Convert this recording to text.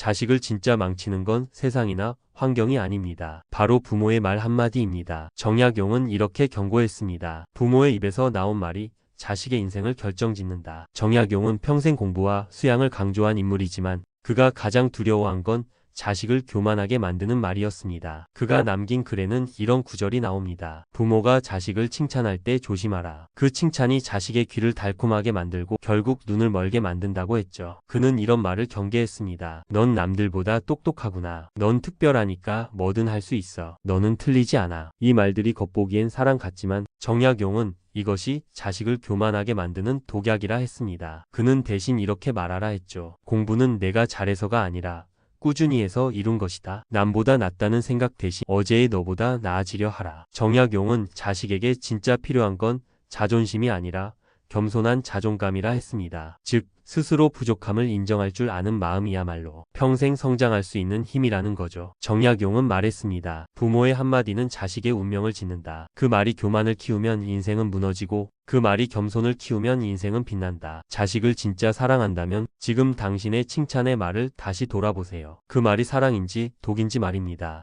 자식을 진짜 망치는 건 세상이나 환경이 아닙니다. 바로 부모의 말 한마디입니다. 정약용은 이렇게 경고했습니다. 부모의 입에서 나온 말이 자식의 인생을 결정짓는다. 정약용은 평생 공부와 수양을 강조한 인물이지만 그가 가장 두려워한 건 자식을 교만하게 만드는 말이었습니다. 그가 남긴 글에는 이런 구절이 나옵니다. 부모가 자식을 칭찬할 때 조심하라. 그 칭찬이 자식의 귀를 달콤하게 만들고 결국 눈을 멀게 만든다고 했죠. 그는 이런 말을 경계했습니다. 넌 남들보다 똑똑하구나. 넌 특별하니까 뭐든 할 수 있어. 너는 틀리지 않아. 이 말들이 겉보기엔 사랑 같지만 정약용은 이것이 자식을 교만하게 만드는 독약이라 했습니다. 그는 대신 이렇게 말하라 했죠. 공부는 내가 잘해서가 아니라 꾸준히 해서 이룬 것이다. 남보다 낫다는 생각 대신 어제의 너보다 나아지려 하라. 정약용은 자식에게 진짜 필요한 건 자존심이 아니라 겸손한 자존감이라 했습니다. 즉, 스스로 부족함을 인정할 줄 아는 마음이야말로 평생 성장할 수 있는 힘이라는 거죠. 정약용은 말했습니다. 부모의 한마디는 자식의 운명을 짓는다. 그 말이 교만을 키우면 인생은 무너지고 그 말이 겸손을 키우면 인생은 빛난다. 자식을 진짜 사랑한다면 지금 당신의 칭찬의 말을 다시 돌아보세요. 그 말이 사랑인지 독인지 말입니다.